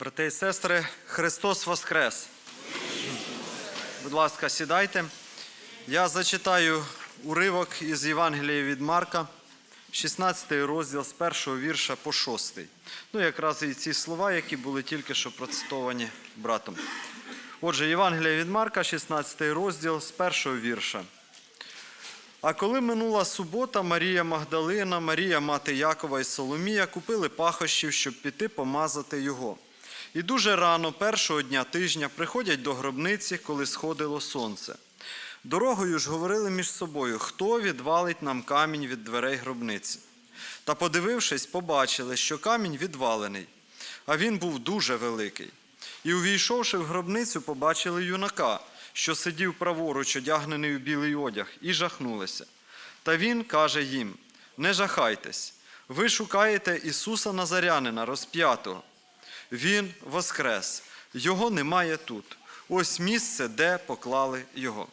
Брати і сестри, Христос Воскрес! Будь ласка, сідайте. Я зачитаю уривок із Євангелія від Марка, 16 розділ з першого вірша по 6. Ну, якраз і ці слова, які були тільки що процитовані братом. Отже, Євангелія від Марка, 16 розділ з першого вірша. А коли минула субота, Марія Магдалина, Марія мати Якова і Соломія купили пахощів, щоб піти помазати його. І дуже рано, першого дня тижня, приходять до гробниці, коли сходило сонце. Дорогою ж говорили між собою, хто відвалить нам камінь від дверей гробниці. Та, подивившись, побачили, що камінь відвалений, а він був дуже великий. І, увійшовши в гробницю, побачили юнака, що сидів праворуч, одягнений у білий одяг, і жахнулися. Та він каже їм: Не жахайтесь, ви шукаєте Ісуса Назарянина, розп'ятого. Він воскрес, його немає тут. Ось місце, де поклали його.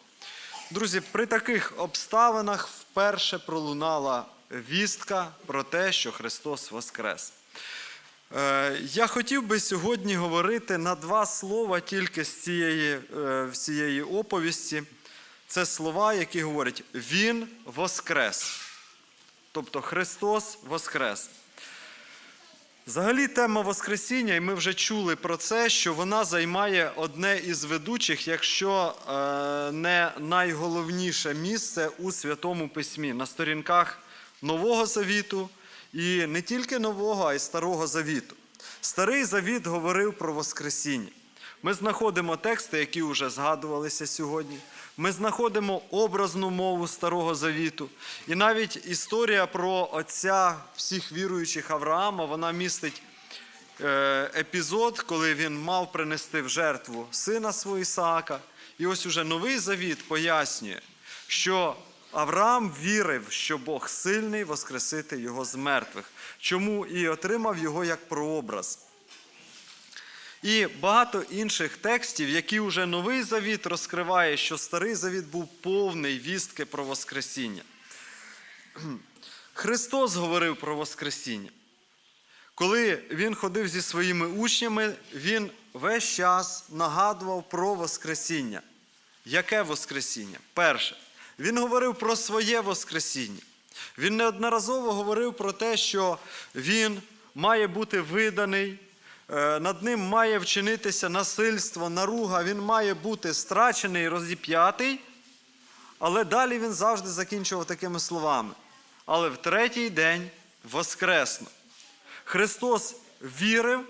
Друзі, при таких обставинах вперше пролунала вістка про те, що Христос Воскрес. Е, Я хотів би сьогодні говорити на два слова тільки з цієї, е, цієї оповісті. Це слова, які говорять Він Воскрес. Тобто Христос Воскрес. Взагалі тема Воскресіння, і ми вже чули про це, що вона займає одне із ведучих, якщо е, не найголовніше місце у Святому Письмі на сторінках Нового Завіту і не тільки Нового, а й Старого Завіту. Старий Завіт говорив про Воскресіння. Ми знаходимо тексти, які вже згадувалися сьогодні. Ми знаходимо образну мову Старого Завіту. І навіть історія про отця всіх віруючих Авраама, вона містить е, епізод, коли він мав принести в жертву сина свого Ісаака. І ось уже новий завіт пояснює, що Авраам вірив, що Бог сильний воскресити його з мертвих, чому і отримав його як прообраз. І багато інших текстів, які вже новий завіт розкриває, що старий завіт був повний вістки про Воскресіння. Христос говорив про Воскресіння. Коли він ходив зі своїми учнями, він весь час нагадував про Воскресіння. Яке Воскресіння? Перше, він говорив про своє Воскресіння. Він неодноразово говорив про те, що він має бути виданий, над ним має вчинитися насильство, наруга, він має бути страчений, розіп'ятий. Але далі він завжди закінчував такими словами. Але в третій день воскресну. Христос вірив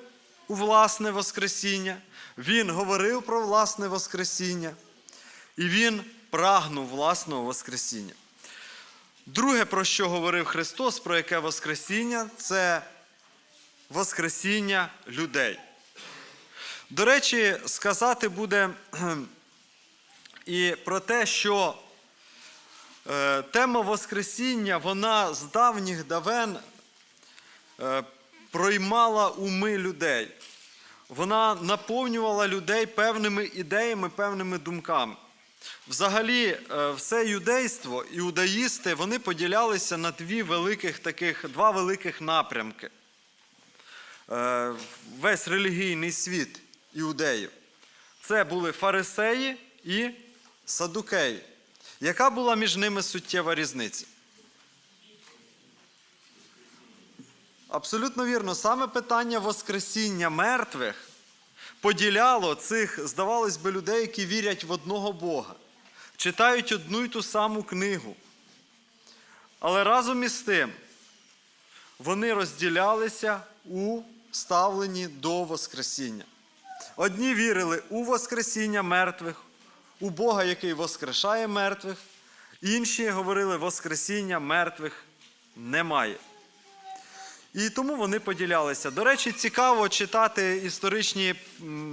у власне Воскресіння, Він говорив про власне Воскресіння, і Він прагнув власного Воскресіння. Друге, про що говорив Христос, про яке Воскресіння, це Воскресіння людей. До речі, сказати буде і про те, що е, тема Воскресіння, вона з давніх давен е, проймала уми людей. Вона наповнювала людей певними ідеями, певними думками. Взагалі, е, все юдейство, іудаїсти, вони поділялися на дві великих таких, два великих напрямки. Е, Весь релігійний світ іудеїв. Це були фарисеї і садукеї. Яка була між ними суттєва різниця? Абсолютно вірно, саме питання Воскресіння мертвих поділяло цих, здавалось би, людей, які вірять в одного Бога, читають одну й ту саму книгу. Але разом із тим вони розділялися у ставленні до Воскресіння. Одні вірили у Воскресіння мертвих, у Бога, який воскрешає мертвих, інші говорили, Воскресіння мертвих немає. І тому вони поділялися. До речі, цікаво читати історичні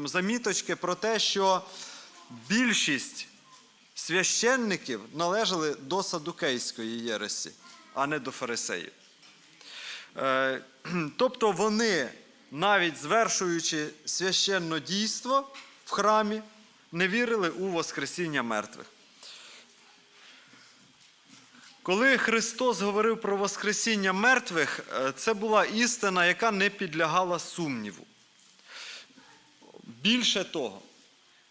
заміточки про те, що більшість священників належали до садукейської єресі, а не до фарисеїв. Е, Тобто вони, навіть звершуючи священне дійство в храмі, не вірили у Воскресіння мертвих. Коли Христос говорив про Воскресіння мертвих, е, це була істина, яка не підлягала сумніву. Більше того,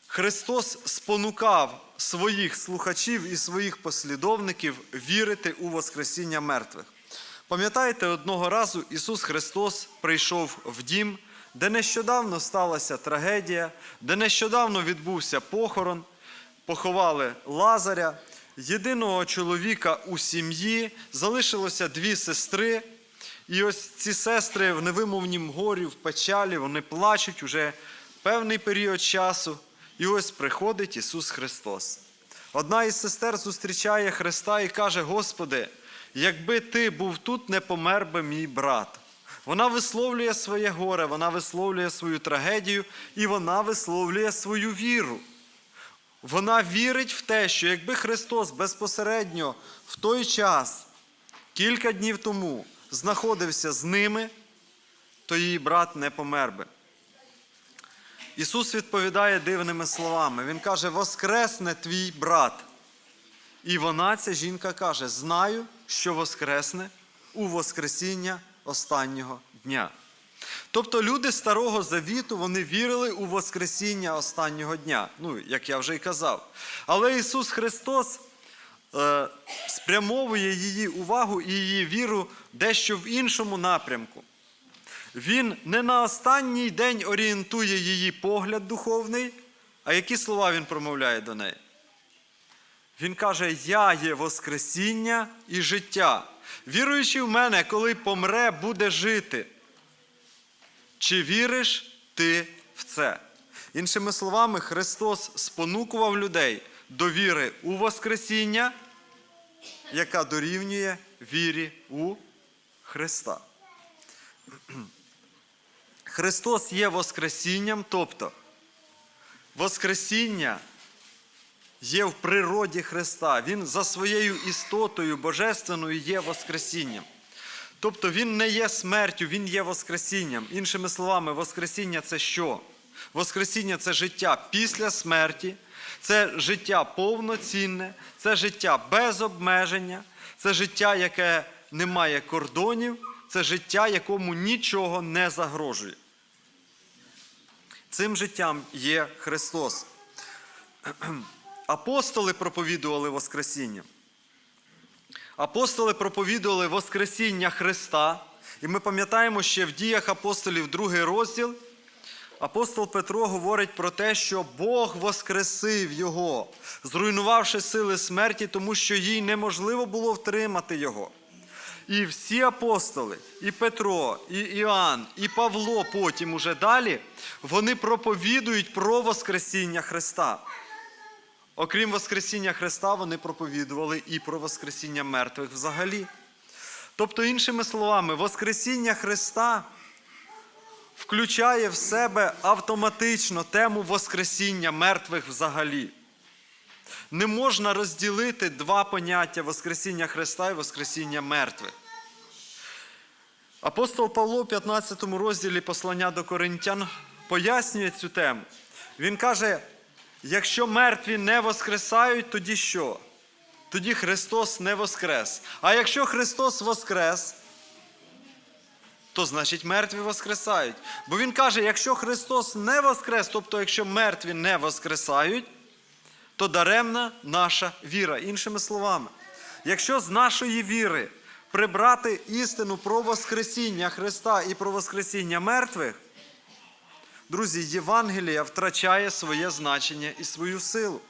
Христос спонукав своїх слухачів і своїх послідовників вірити у Воскресіння мертвих. Пам'ятаєте, одного разу Ісус Христос прийшов в дім, де нещодавно сталася трагедія, де нещодавно відбувся похорон, поховали Лазаря, єдиного чоловіка у сім'ї, залишилося дві сестри. І ось ці сестри в невимовнім горі, в печалі, вони плачуть уже певний період часу. І ось приходить Ісус Христос. Одна із сестер зустрічає Христа і каже: Господи, якби ти був тут, не помер би мій брат. Вона висловлює своє горе, вона висловлює свою трагедію і вона висловлює свою віру. Вона вірить в те, що якби Христос безпосередньо в той час, кілька днів тому, знаходився з ними, то її брат не помер би. Ісус відповідає дивними словами. Він каже: Воскресне твій брат. І вона, ця жінка, каже: Знаю, що воскресне у Воскресіння останнього дня. Тобто люди Старого Завіту вони вірили у Воскресіння останнього дня, ну, як я вже й казав. Але Ісус Христос е, спрямовує її увагу і її віру дещо в іншому напрямку. Він не на останній день орієнтує її погляд духовний, а які слова він промовляє до неї? Він каже: Я є Воскресіння і життя. Віруючи в мене, коли помре, буде жити. Чи віриш ти в це? Іншими словами, Христос спонукував людей до віри у Воскресіння, яка дорівнює вірі у Христа. Христос є Воскресінням, тобто Воскресіння є в природі Христа. Він за своєю істотою божественною є Воскресінням. Тобто Він не є смертю, Він є Воскресінням. Іншими словами, Воскресіння це що? Воскресіння це життя після смерті, це життя повноцінне, це життя без обмеження, це життя, яке не має кордонів, це життя, якому нічого не загрожує. Цим життям є Христос. Апостоли проповідували Воскресіння. Апостоли проповідували Воскресіння Христа. І ми пам'ятаємо, що в діях апостолів, другий розділ, апостол Петро говорить про те, що Бог воскресив Його, зруйнувавши сили смерті, тому що їй неможливо було втримати Його. І всі апостоли, і Петро, і Іоанн, і Павло потім уже далі, вони проповідують про Воскресіння Христа. Окрім Воскресіння Христа, вони проповідували і про Воскресіння мертвих взагалі. Тобто, іншими словами, Воскресіння Христа включає в себе автоматично тему Воскресіння мертвих взагалі. Не можна розділити два поняття Воскресіння Христа і Воскресіння мертвих. Апостол Павло в 15 розділі послання до Коринтян пояснює цю тему. Він каже, якщо мертві не воскресають, тоді що? Тоді Христос не воскрес. А якщо Христос воскрес, то значить мертві воскресають. Бо Він каже, якщо Христос не воскрес, тобто якщо мертві не воскресають, то даремна наша віра. Іншими словами, якщо з нашої віри прибрати істину про Воскресіння Христа і про Воскресіння мертвих, друзі, Євангелія втрачає своє значення і свою силу.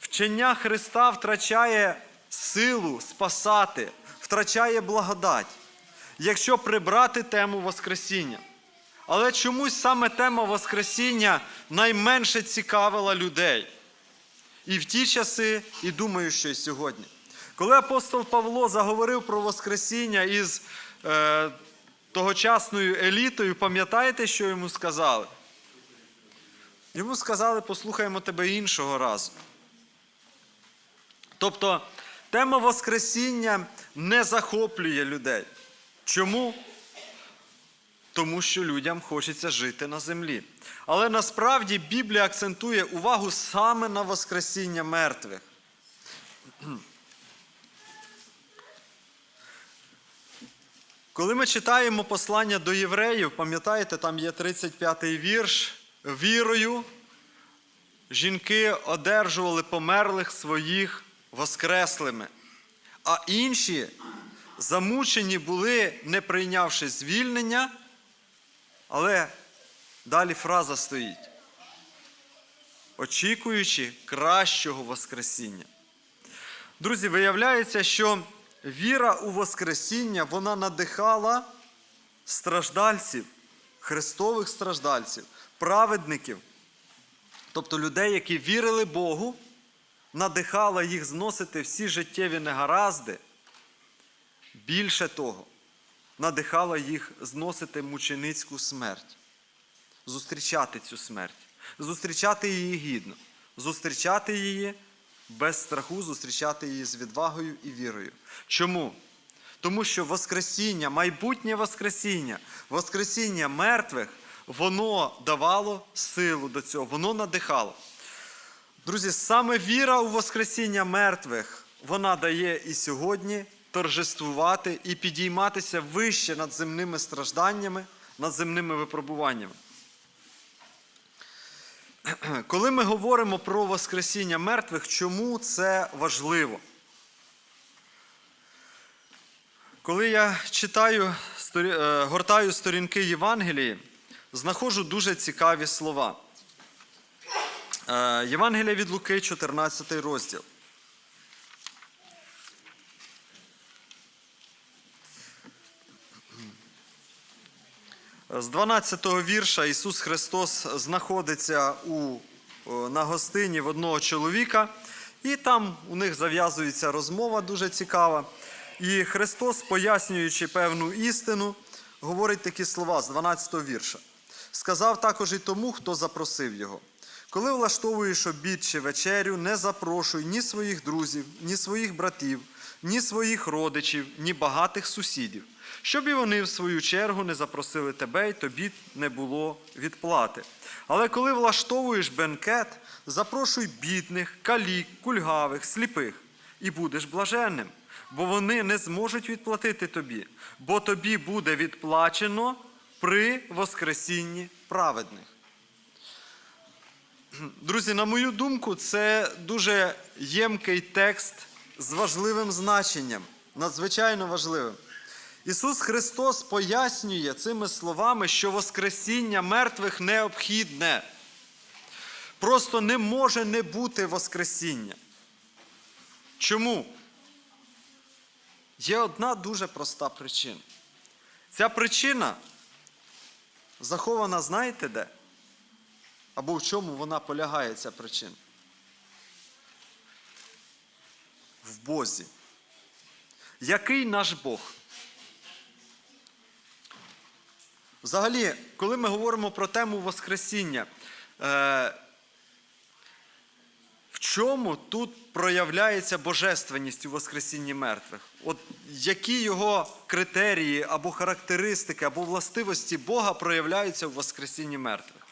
Вчення Христа втрачає силу спасати, втрачає благодать, якщо прибрати тему Воскресіння. Але чомусь саме тема Воскресіння найменше цікавила людей. І в ті часи, і думаю, що й сьогодні. Коли апостол Павло заговорив про Воскресіння із е, тогочасною елітою, пам'ятаєте, що йому сказали? Йому сказали, послухаємо тебе іншого разу. Тобто тема Воскресіння не захоплює людей. Чому? Тому що людям хочеться жити на землі. Але насправді Біблія акцентує увагу саме на Воскресіння мертвих. Коли ми читаємо послання до євреїв, пам'ятаєте, там є 35-й вірш, вірою жінки одержували померлих своїх воскреслими, а інші замучені були, не прийнявши звільнення, але далі фраза стоїть. Очікуючи кращого Воскресіння. Друзі, виявляється, що віра у Воскресіння вона надихала страждальців, христових страждальців, праведників, тобто людей, які вірили Богу, надихала їх зносити всі життєві негаразди. Більше того, надихала їх зносити мученицьку смерть, зустрічати цю смерть, зустрічати її гідно, зустрічати її без страху, зустрічати її з відвагою і вірою. Чому? Тому що Воскресіння, майбутнє Воскресіння, Воскресіння мертвих, воно давало силу до цього, воно надихало. Друзі, саме віра у Воскресіння мертвих, вона дає і сьогодні торжествувати і підійматися вище над земними стражданнями, над земними випробуваннями. Коли ми говоримо про Воскресіння мертвих, чому це важливо? Коли я читаю, е, гортаю сторінки Євангелії, знаходжу дуже цікаві слова. Е, Євангелія від Луки, 14 розділ. З 12-го вірша Ісус Христос знаходиться у, на гостині в одного чоловіка, і там у них зав'язується розмова дуже цікава. І Христос, пояснюючи певну істину, говорить такі слова з 12-го вірша. Сказав також і тому, хто запросив його. Коли влаштовуєш обід чи вечерю, не запрошуй ні своїх друзів, ні своїх братів, ні своїх родичів, ні багатих сусідів, щоб і вони, в свою чергу, не запросили тебе, і тобі не було відплати. Але коли влаштовуєш бенкет, запрошуй бідних, калік, кульгавих, сліпих, і будеш блаженним, бо вони не зможуть відплатити тобі, бо тобі буде відплачено при Воскресінні праведних. Друзі, на мою думку, це дуже ємкий текст з важливим значенням, надзвичайно важливим. Ісус Христос пояснює цими словами, що Воскресіння мертвих необхідне. Просто не може не бути Воскресіння. Чому? Є одна дуже проста причина. Ця причина захована, знаєте де? Або в чому вона полягає, ця причина? В Бозі. Який наш Бог? Взагалі, коли ми говоримо про тему Воскресіння, е, в чому тут проявляється божественність у Воскресінні мертвих? От які його критерії або характеристики, або властивості Бога проявляються в Воскресінні мертвих?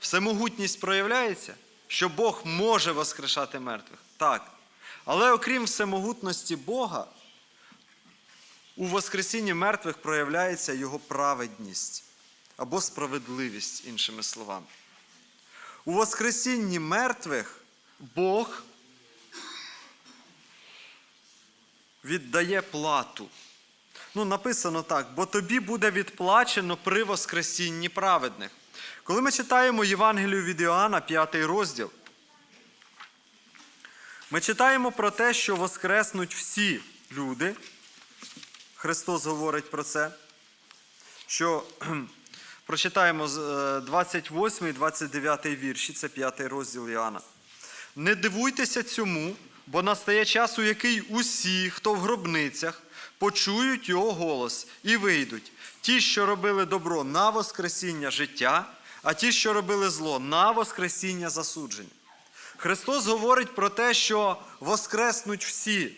Всемогутність проявляється, що Бог може воскрешати мертвих. Так. Але окрім всемогутності Бога, у Воскресінні мертвих проявляється Його праведність або справедливість, іншими словами. У Воскресінні мертвих Бог віддає плату. Ну, написано так, бо тобі буде відплачено при Воскресінні праведних. Коли ми читаємо Євангелію від Іоанна, 5 розділ, ми читаємо про те, що воскреснуть всі люди. Христос говорить про це. Що прочитаємо з, е, 28 і 29 вірші, це 5 розділ Іоанна. Не дивуйтеся цьому, бо настає час, у який усі, хто в гробницях, почують його голос і вийдуть. Ті, що робили добро на Воскресіння життя, а ті, що робили зло, на Воскресіння засудження. Христос говорить про те, що воскреснуть всі.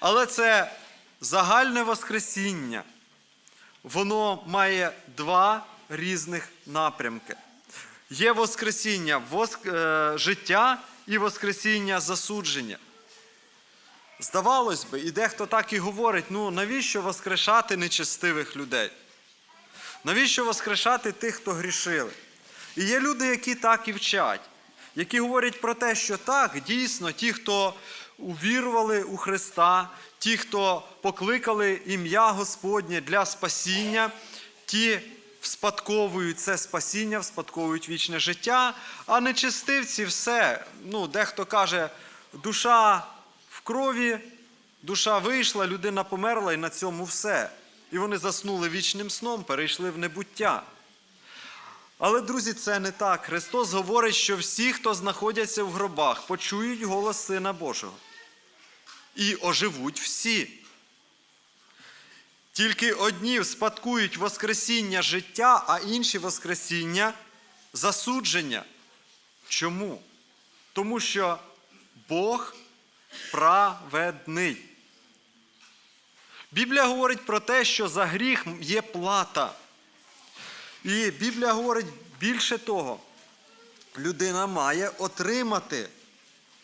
Але це загальне Воскресіння. Воно має два різних напрямки. Є Воскресіння воск... е, життя і Воскресіння засудження. Здавалось би, і дехто так і говорить: ну навіщо воскрешати нечестивих людей? Навіщо воскрешати тих, хто грішили? І є люди, які так і вчать, які говорять про те, що так, дійсно, ті, хто увірували у Христа, ті, хто покликали ім'я Господнє для спасіння, ті вспадковують це спасіння, вспадковують вічне життя, а нечистивці все. Ну, дехто каже, душа крові, душа вийшла, людина померла, і на цьому все. І вони заснули вічним сном, перейшли в небуття. Але, друзі, це не так. Христос говорить, що всі, хто знаходяться в гробах, почують голос Сина Божого. І оживуть всі. Тільки одні спадкують Воскресіння життя, а інші Воскресіння засудження. Чому? Тому що Бог праведний. Біблія говорить про те, що за гріх є плата. І Біблія говорить більше того, людина має отримати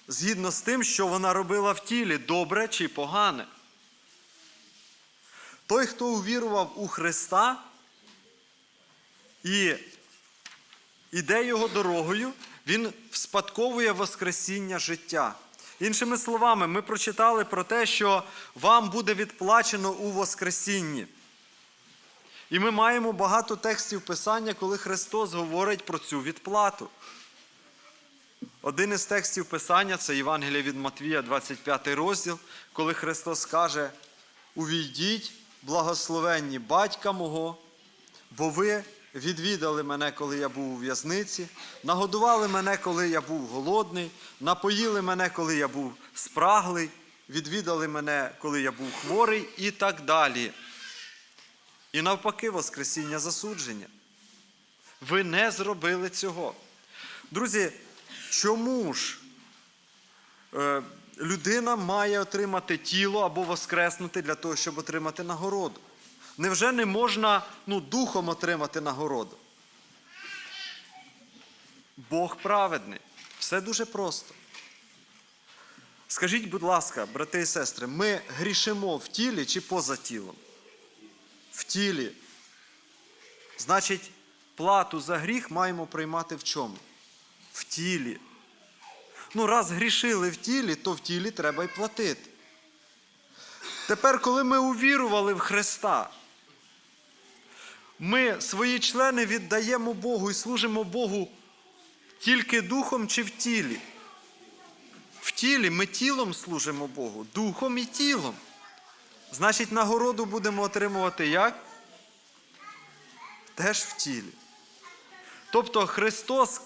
згідно з тим, що вона робила в тілі, добре чи погане. Той, хто увірував у Христа і іде його дорогою, він вспадковує Воскресіння життя. Іншими словами, ми прочитали про те, що вам буде відплачено у Воскресінні. І ми маємо багато текстів Писання, коли Христос говорить про цю відплату. Один із текстів Писання це Євангелія від Матвія, 25 розділ, коли Христос каже: Увійдіть, благословенні батька мого, бо ви відвідали мене, коли я був у в'язниці, нагодували мене, коли я був голодний, напоїли мене, коли я був спраглий, відвідали мене, коли я був хворий, і так далі. І навпаки, Воскресіння засудження. Ви не зробили цього. Друзі, чому ж е, людина має отримати тіло або воскреснути для того, щоб отримати нагороду? Невже не можна ну, духом отримати нагороду? Бог праведний. Все дуже просто. Скажіть, будь ласка, брати і сестри, ми грішимо в тілі чи поза тілом? В тілі. Значить, плату за гріх маємо приймати в чому? В тілі. Ну, раз грішили в тілі, то в тілі треба й платити. Тепер, коли ми увірували в Христа, ми свої члени віддаємо Богу і служимо Богу тільки духом чи в тілі. В тілі ми тілом служимо Богу, духом і тілом. Значить, нагороду будемо отримувати як? Теж в тілі. Тобто Христос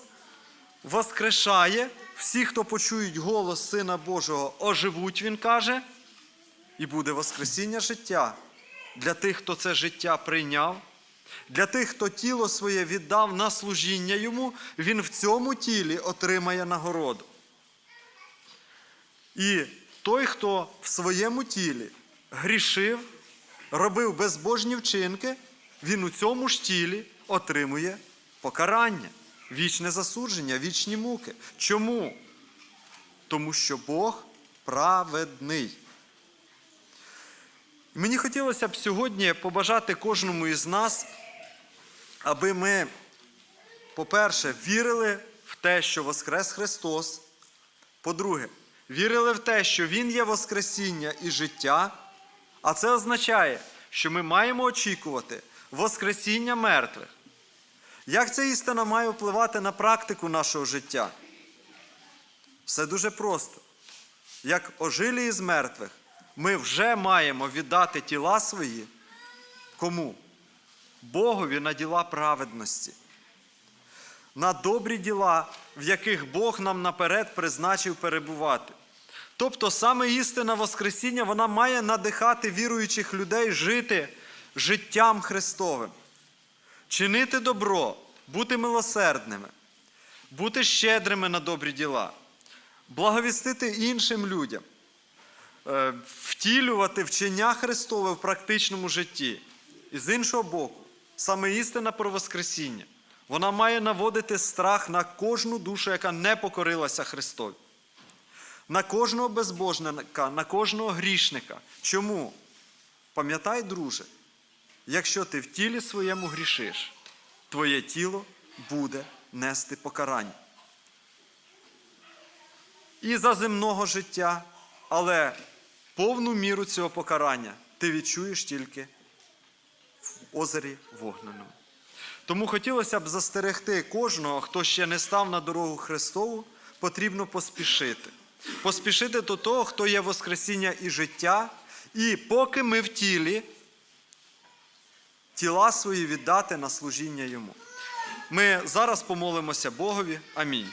воскрешає, всі, хто почують голос Сина Божого, оживуть, Він каже, і буде Воскресіння життя для тих, хто це життя прийняв, для тих, хто тіло своє віддав на служіння йому, він в цьому тілі отримає нагороду. І той, хто в своєму тілі грішив, робив безбожні вчинки, він у цьому ж тілі отримує покарання, вічне засудження, вічні муки. Чому? Тому що Бог праведний. Мені хотілося б сьогодні побажати кожному із нас, аби ми, по-перше, вірили в те, що Воскрес Христос. По-друге, вірили в те, що Він є Воскресіння і життя. А це означає, що ми маємо очікувати Воскресіння мертвих. Як ця істина має впливати на практику нашого життя? Все дуже просто. Як ожилі із мертвих, ми вже маємо віддати тіла свої кому? Богові на діла праведності, на добрі діла, в яких Бог нам наперед призначив перебувати. Тобто саме істина Воскресіння вона має надихати віруючих людей жити життям Христовим, чинити добро, бути милосердними, бути щедрими на добрі діла, благовістити іншим людям, втілювати вчення Христове в практичному житті. І з іншого боку, саме істина про Воскресіння, вона має наводити страх на кожну душу, яка не покорилася Христові. На кожного безбожника, на кожного грішника. Чому? Пам'ятай, друже, якщо ти в тілі своєму грішиш, твоє тіло буде нести покарання. І за земного життя, але повну міру цього покарання ти відчуєш тільки в озері вогненому. Тому хотілося б застерегти кожного, хто ще не став на дорогу Христову, потрібно поспішити. Поспішити до того, хто є Воскресіння і життя, і поки ми в тілі, тіла свої віддати на служіння йому. Ми зараз помолимося Богові. Амінь.